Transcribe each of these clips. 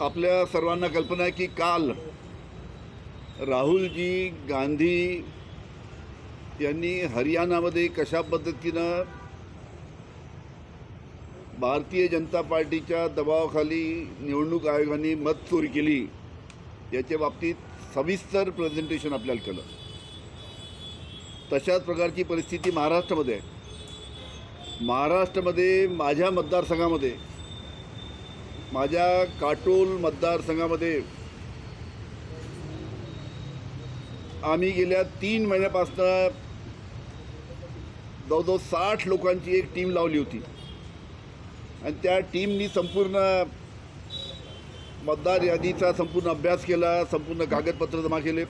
आपल्या सर्वांना कल्पना आहे की काल राहुलजी गांधी यांनी हरियाणामध्ये कशा पद्धतीनं भारतीय जनता पार्टीच्या दबावाखाली निवडणूक आयोगाने मत चोरी केली याच्या बाबतीत सविस्तर प्रेझेंटेशन आपल्याला केलं. तशाच प्रकारची परिस्थिती महाराष्ट्रामध्ये आहे. महाराष्ट्रामध्ये माझ्या मतदारसंघामध्ये माझ्या काटोल मतदारसंघामध्ये आम्ही गेल्या तीन महिन्यापासून जवळजवळ साठ लोकांची एक टीम लावली होती. आणि त्या टीमनी संपूर्ण मतदार यादीचा संपूर्ण अभ्यास केला संपूर्ण कागदपत्र जमा केले.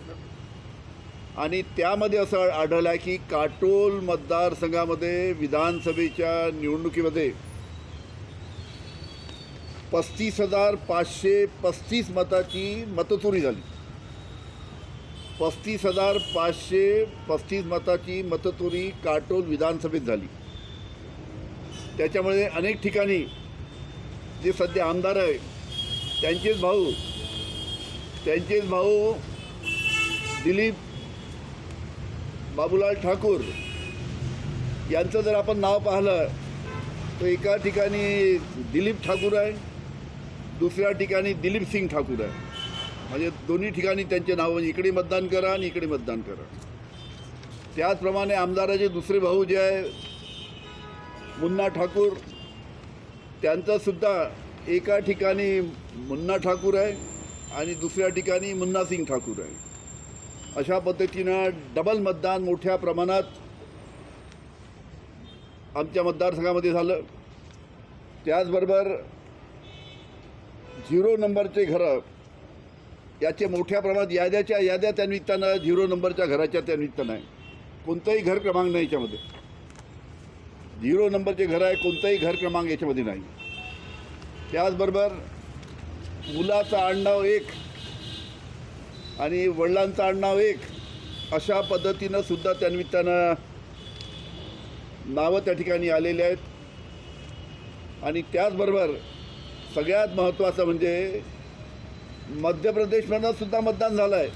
आणि त्यामध्ये असं आढळलं आहे की काटोल मतदारसंघामध्ये विधानसभेच्या निवडणुकीमध्ये पस्तीस हजार पाचशे पस्तीस मताची मतचोरी झाली. पस्तीस हजार पाचशे पस्तीस मताची मतचोरी काटोल विधानसभेत झाली. त्याच्यामुळे अनेक ठिकाणी जे सध्या आमदार आहे त्यांचेच भाऊ त्यांचेच भाऊ दिलीप बाबूलाल ठाकूर यांचं जर आपण नाव पाहिलं तर एका ठिकाणी दिलीप ठाकूर आहे दुसऱ्या ठिकाणी दिलीप सिंग ठाकूर आहे. म्हणजे दोन्ही ठिकाणी त्यांचे नाव म्हणजे इकडे मतदान करा आणि इकडे मतदान करा. त्याचप्रमाणे आमदाराचे दुसरे भाऊ जे आहे मुन्ना ठाकूर त्यांचंसुद्धा एका ठिकाणी मुन्ना ठाकूर आहे आणि दुसऱ्या ठिकाणी मुन्ना सिंग ठाकूर आहे. अशा पद्धतीनं डबल मतदान मोठ्या प्रमाणात आमच्या मतदारसंघामध्ये झालं. त्याचबरोबर झिरो नंबरचे घरं याचे मोठ्या प्रमाणात याद्याच्या याद्या त्या निमित्तानं झिरो नंबरच्या घराच्या त्या निमित्तानं आहे. कोणतंही घर क्रमांक नाही याच्यामध्ये. झिरो नंबरचे घर आहे कोणताही घर क्रमांक याच्यामध्ये नाही. त्याचबरोबर मुलाचं आडनाव एक आणि वडिलांचं आडनाव एक अशा पद्धतीनं सुद्धा त्या निमित्तानं नावं त्या ठिकाणी आलेली आहेत. आणि त्याचबरोबर सगळ्यात महत्त्वाचं म्हणजे मध्य प्रदेशमधनं सुद्धा मतदान झालं आहे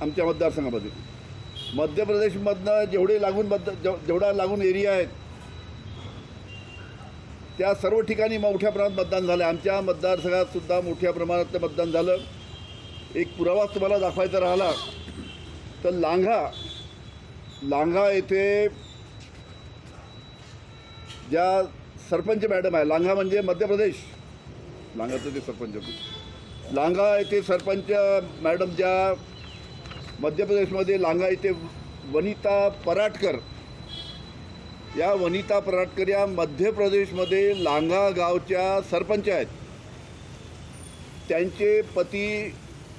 आमच्या मतदारसंघामध्ये. मध्य प्रदेशमधनं जेवढे लागून मत जेवढा लागून एरिया आहेत त्या सर्व ठिकाणी मोठ्या प्रमाणात मतदान झालं आहे आमच्या मतदारसंघात सुद्धा मोठ्या प्रमाणात मतदान झालं. एक पुरावा तुम्हाला दाखवायचा राहिला तर लांघा. लांघा येथे ज्या सरपंच मॅडम आहे लांघा म्हणजे मध्य प्रदेश. लांगाचं ते सरपंच होते. येथे सरपंच मॅडम ज्या मध्य प्रदेशमध्ये लांगा येथे वनिता पराटकर या वनिता पराटकर या मध्य प्रदेशमध्ये लांगा गावच्या सरपंच आहेत. त्यांचे पती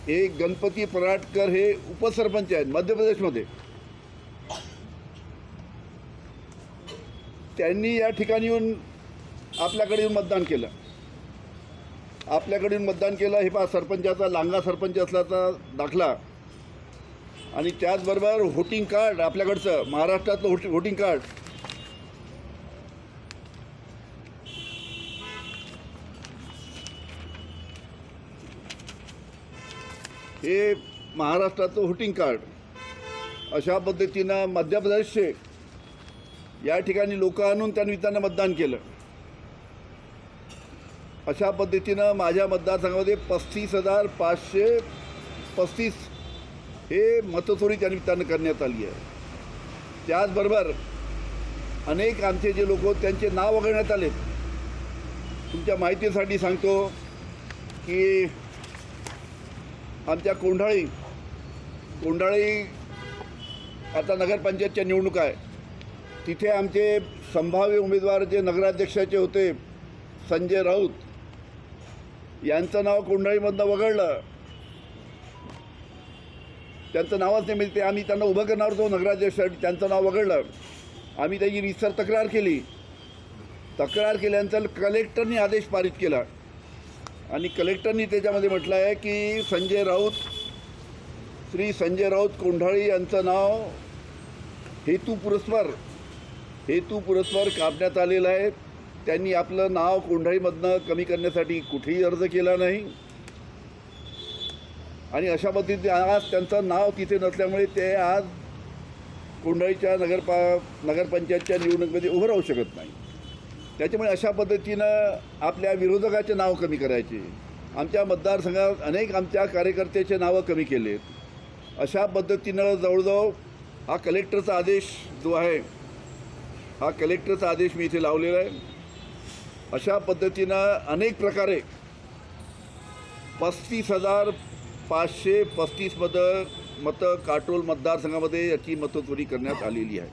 हे गणपती पराटकर हे उपसरपंच आहेत मध्य प्रदेशमध्ये. त्यांनी या ठिकाणी येऊन आपल्याकडे येऊन मतदान केलं. आपल्याकडे मतदान केलं हे पहा सरपंचाचा लांगा सरपंच असल्याचा दाखला. आणि त्याचबरोबर व्होटिंग कार्ड आपल्याकडचं महाराष्ट्रातलं व्होटी व्होटिंग कार्ड हे महाराष्ट्राचं व्होटिंग कार्ड अशा पद्धतीनं मध्य प्रदेशचे या ठिकाणी लोक आणून त्यांनी त्यांना मतदान केलं. अशा पद्धतीनं माझ्या मतदारसंघामध्ये पस्तीस हजार पाचशे पस्तीस हे मतचोरी त्या निमित्तानं करण्यात आली आहे. त्याचबरोबर अनेक आमचे जे लोक त्यांचे नाव वगळण्यात आले. तुमच्या माहितीसाठी सांगतो की आमच्या कोंढाळी कोंढाळी आता नगरपंचायतच्या निवडणूक आहे तिथे आमचे संभाव्य उमेदवार जे नगराध्यक्षाचे होते संजय राऊत यांचं नाव कोंढाळीमधनं वगळलं. त्यांचं नावच नाही म्हणजे ते आम्ही त्यांना उभं करणार होतो नगराध्यक्षासाठी त्यांचं नाव वगळलं. आम्ही त्याची रिसर तक्रार केली. तक्रार केल्यानंतर कलेक्टरनी आदेश पारित केला. आणि कलेक्टरनी त्याच्यामध्ये म्हटलं आहे की संजय राऊत श्री संजय राऊत कोंढाळी यांचं नाव हेतू पुरस्पर हेतू पुरस्पर काढण्यात आलेलं आहे. त्यांनी आपलं नाव कोंढाईमधनं कमी करण्यासाठी कुठेही अर्ज केला नाही. आणि अशा पद्धतीने आज त्यांचं नाव तिथे नसल्यामुळे ते आज कोंढाईच्या नगरपा नगरपंचायतच्या निवडणुकीमध्ये उभं राहू शकत नाही. त्याच्यामुळे अशा पद्धतीनं आपल्या विरोधकाचे नाव कमी करायचे. आमच्या मतदारसंघात अनेक आमच्या कार्यकर्त्याचे नावं कमी केलेत. अशा पद्धतीनं जवळजवळ हा कलेक्टरचा आदेश जो आहे हा कलेक्टरचा आदेश मी इथे लावलेला आहे. अशा पद्धतीनं अनेक प्रकारे पस्तीस हजार पाचशे पस्तीस मतं मतं काटोल मतदारसंघामध्ये याची मतचोरी करण्यात आलेली आहे.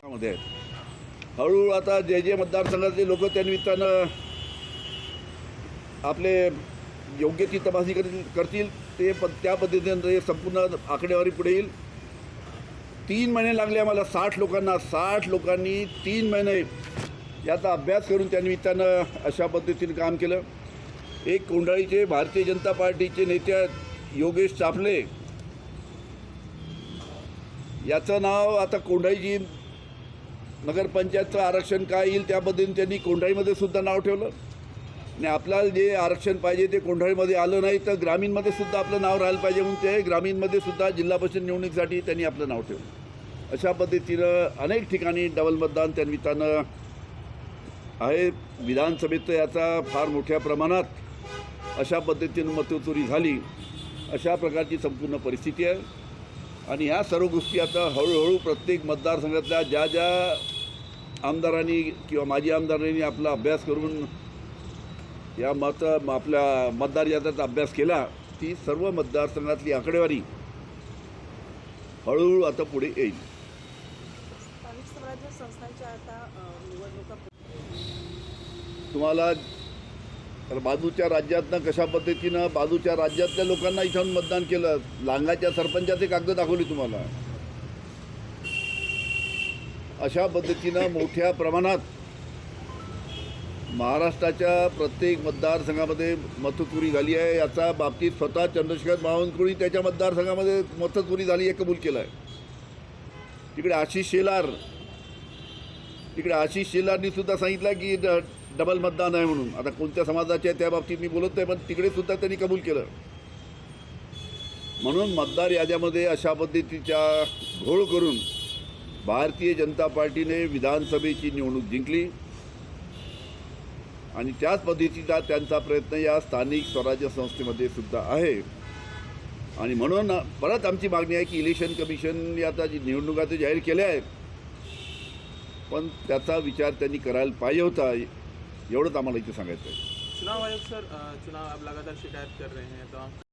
त्यामध्ये हळूहळू आता जे जे मतदारसंघातले लोक त्यानिमित्तानं आपले योग्य ती तपासणी करतील करतील ते प त्या पद्धतीने संपूर्ण आकडेवारी पुढे येईल. तीन महिने लागले आम्हाला साठ लोकांना साठ लोकांनी तीन महिने याचा अभ्यास करून त्या निमित्तानं अशा पद्धतीनं काम केलं. एक कोंढाळीचे भारतीय जनता पार्टीचे नेते योगेश चापले याचं नाव आता कोंढाळीची नगरपंचायतचं आरक्षण काय येईल त्याबद्दल त्यांनी कोंढाळीमध्ये सुद्धा नाव ठेवलं. आणि आपल्याला जे आरक्षण पाहिजे ते कोंढाळीमध्ये आलं नाही तर ग्रामीणमध्ये सुद्धा आपलं नाव राहिलं पाहिजे म्हणून ते ग्रामीणमध्ये सुद्धा जिल्हा परिषद निवडणुकीसाठी त्यांनी आपलं नाव ठेवलं. अशा पद्धतीनं अनेक ठिकाणी डबल मतदान त्यानिमित्तानं आहे. विधानसभेत याचा फार मोठ्या प्रमाणात अशा पद्धतीनं मतचोरी झाली. अशा प्रकारची संपूर्ण परिस्थिती आहे. आणि ह्या सर्व गोष्टी आता हळूहळू प्रत्येक मतदारसंघातल्या ज्या ज्या आमदारांनी किंवा माजी आमदारांनी आपला अभ्यास करून या मत आपल्या मतदार याद्याचा अभ्यास केला ती सर्व मतदारसंघातली आकडेवारी हळूहळू आता पुढे येईल. स्थानिक स्वराज्य संस्थांच्या आता निवडणुका तुम्हाला तर बाजूच्या राज्यातनं कशा पद्धतीनं बाजूच्या राज्यातल्या लोकांना इथं मतदान केलं? लांगाच्या सरपंचाचे कागद दाखवली तुम्हाला. अशा पद्धतीनं मोठ्या प्रमाणात महाराष्ट्राच्या प्रत्येक मतदारसंघामध्ये मतचोरी झाली आहे. याचा बाबतीत स्वतः चंद्रशेखर बावनकुळी त्याच्या मतदारसंघामध्ये मतचोरी झाली हे कबूल केलं आहे तिकडे आशिष शेलार तिकडे आशिष शेलारनी सुद्धा सांगितलं की डबल मतदान आहे म्हणून. आता कोणत्या समाजाचे आहे त्या बाबतीत मी बोलत नाही पण तिकडे सुद्धा त्यांनी कबूल केलं. म्हणून मतदार याद्यामध्ये अशा पद्धतीच्या घोळ करून भारतीय जनता पार्टीने विधानसभेची निवडणूक जिंकली. आणि त्याच पद्धतीचा त्यांचा प्रयत्न या स्थानिक स्वराज्य संस्थेमध्ये सुद्धा आहे. आणि म्हणून परत आमची मागणी आहे की इलेक्शन कमिशन या आता जी निवडणुका ते जाहीर केल्या आहेत पण त्याचा विचार त्यांनी करायला पाहिजे होता. एवढंच आम्हाला इथे सांगायचं आहे चुनाव आयोग सर चुनाव अब लगातार शिकायत कर रहे हैं तो